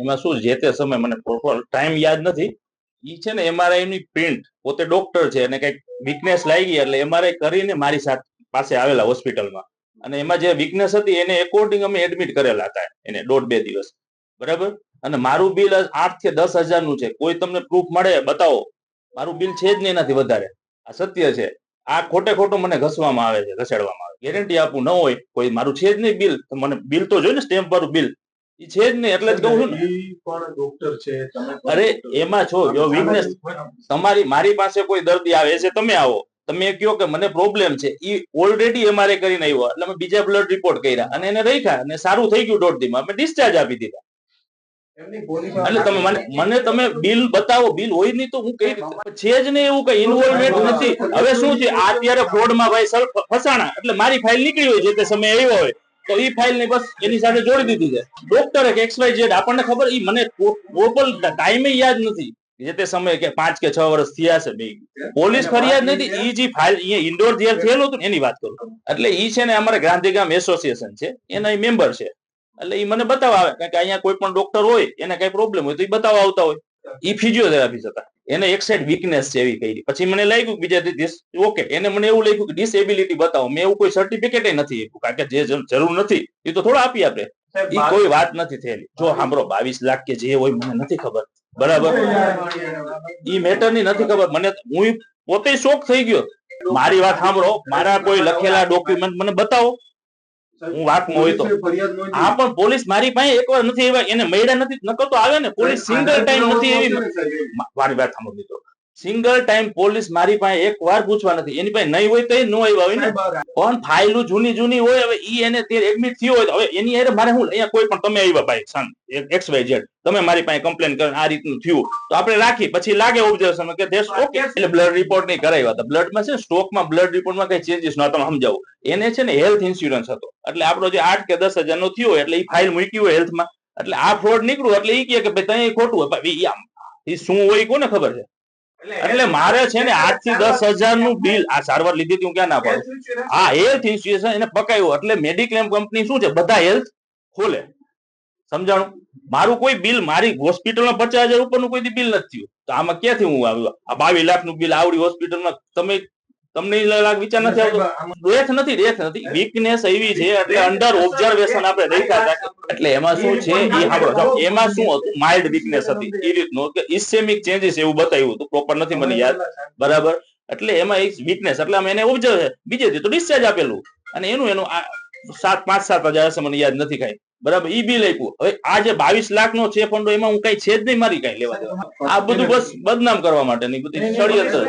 એમાં શું જે તે સમય મને પ્રોપર ટાઈમ યાદ નથી. ઈ છે ને એમઆરઆઈ ની પ્રિન્ટ પોતે ડોક્ટર છે અને કંઈક વીકનેસ લાગી એટલે એમઆરઆઈ કરીને મારી સાથે પાસે આવેલા હોસ્પિટલમાં અને એમાં જે વીકનેસ હતી એને એકોર્ડિંગ અમે એડમિટ કરેલા હતા એને દોઢ બે દિવસ. બરાબર? અને મારું બિલ આઠથી દસ હજારનું છે. કોઈ તમને પ્રૂફ મળે બતાવો. મારું બિલ છે જ નહીં એનાથી વધારે. આ સત્ય છે. આ ખોટે ખોટું મને ઘસવામાં આવે છે, ઘસેડવામાં આવે ગેરંટી આપું ન હોય, કોઈ મારું છે જ નહીં બિલ મને બિલ તો જોઈ ને સ્ટેમ્પ વાળું બિલ એ છે જ નહીં એટલે જ કહું છું ને. પણ ડોક્ટર છે અરે એમાં છો જો વીકનેસ તમારી મારી પાસે કોઈ દર્દી આવે છે તમે આવો. તમે કહો કે મને પ્રોબ્લેમ છે. એ ઓલરેડી અમારે કરીને આવ્યો એટલે અમે બીજા બ્લડ રિપોર્ટ કર્યા. અને એને રાખ્યા અને સારું થઈ ગયું દોઢ દીમાં અમે ડિસ્ચાર્જ આપી દીધા. એટલે તમે મને મને તમે બિલ બતાવો. બિલ હોય નહીં તો હું કઈ છે જ નહીં એવું કઈ ઇન્વોલ્વમેન્ટ નથી. હવે શું છે? આ અત્યારે ફ્રોડમાં ભાઈ સર ફસાણા. એટલે મારી ફાઇલ નીકળી હોય જે તે સમય આવ્યો હોય. તો એ ફાઇલ ને બસ એની સાથે જોડી દીધી છે. ડોક્ટર એક્સ વાય ઝેડ આપણને ખબર એ મને ટોટલ ટાઈમે યાદ નથી. જે તે સમયે કે પાંચ કે છ વર્ષ થયા છે બે. પોલીસ ફરિયાદ નથી એ જે ફાઇલ અહીંયા ઇન્ડોર જેલ થયેલું હતું એની વાત કરું. એટલે એ છે ને અમારે ગાંધીગામ એસોસિએશન છે, એના મેમ્બર છે. એટલે એ મને બતાવવા આવે કારણ કે અહીંયા કોઈ પણ ડોક્ટર હોય, એને કઈ પ્રોબ્લેમ હોય તો એ બતાવવા આવતા હોય. એ ફિઝિયોથેરાપી હતા. એને એક સાઈડ વીકનેસ છે એવી કરી. પછી મને લાગ્યું કે બીજા ઓકે એને મને એવું લાગ્યું કે ડિસેબિલિટી બતાવો. મેં એવું કોઈ સર્ટિફિકેટ નથી કારણ કે જે જરૂર નથી એ તો થોડા આપી આપણે. એ કોઈ વાત નથી થયેલી. જો સાંભળો બાવીસ લાખ કે જે હોય મને નથી ખબર. બરાબર? ઈ મેટરની નથી ખબર. મને હું પોતે શોખ થઈ ગયો. મારી વાત સાંભળો મારા કોઈ લખેલા ડોક્યુમેન્ટ મને બતાવો. હું વાતમાં હોય તો. પણ પોલીસ મારી પાસે એકવાર નથી એવા એને મળ્યા નથી નકર તો આવે ને પોલીસ સિંગલ ટાઈમ નથી એવી મારી વાત સાંભળો મિત્રો. સિંગલ ટાઈમ પોલીસ મારી પાસે એક વાર પૂછવા નથી. એની પાસે નહીં હોય તો એ ન આવ્યા હોય ને. પણ ફાઇલો જૂની જૂની હોય હવે ઈ એને તે એડમિટ થયો હોય હવે એની હારે મારે હું અહીંયા કોઈ પણ તમે આવ્યા ભાઈ સન એક્સ વાય ઝેડ તમે મારી પાસે કમ્પ્લેન કરીને આ રીતનું થયું. તો આપણે રાખી પછી લાગે ઓબ્ઝર્વેશન કે ધેસ ઓકે એટલે બ્લડ રિપોર્ટ નહીં કરાવ્યા હતા બ્લડમાં છે સ્ટોકમાં બ્લડ રિપોર્ટમાં કઈ ચેન્જીસ ન તમે સમજાવું. એને છે ને હેલ્થ ઇન્સ્યોરન્સ હતો. એટલે આપણો જે આઠ કે દસ હજાર નો થયો એટલે એ ફાઇલ મૂકી હોય હેલ્થમાં એટલે આ ફ્રોડ નીકળ્યું એટલે એ કહે કે ભાઈ ત્યાં ખોટું હોય. એ શું હોય કોને ખબર છે? એટલે મારે છે ને આઠથી દસ હજારનું બિલ આ સારવાર લીધી હતી હું ક્યાં ના પાડું? આ હેલ્થ ઇન્સ્યુરન્સ એને પકાયું. એટલે મેડિક્લેમ કંપની શું છે? બધા હેલ્થ ખોલે. સમજાણું? મારું કોઈ બિલ મારી હોસ્પિટલમાં પચાસ હજાર ઉપરનું કોઈ બિલ નથી થયું. તો આમાં ક્યાંથી હું આવ્યું આ બાવીસ લાખનું બિલ આવડી હોસ્પિટલમાં તમે તમને વિચાર નથી આવતો. ડેથ નથી ડેથ નથી. વીકનેસ એવી છે એટલે અંડર ઓબ્ઝર્વેશન આપણે રાખ્યા હતા એટલે એમાં શું છે. એ સાંભળો એમાં શું હતું? માઇલ્ડ વીકનેસ હતી. એ રીતનું કે ઇસેમિક ચેન્જીસ એવું બતાવ્યું હતું. પ્રોપર નથી મને યાદ. બરાબર એટલે એમાં એક વીકનેસ એટલે અમે એને ઓબ્ઝર્વ બીજે તો ડિસ્ચાર્જ આપેલું. અને એનું એનું આ સાત પાંચ સાત હજાર હશે મને યાદ નથી કાંઈ. બરાબર? ઈ બિલ આપ્યું. હવે આ જે બાવીસ લાખ નો છે ફંડો એમાં હું કઈ છે જ નહીં મારી કઈ લેવા દેવા. આ બધું બસ બદનામ કરવા માટેની બધી ષડયંત્ર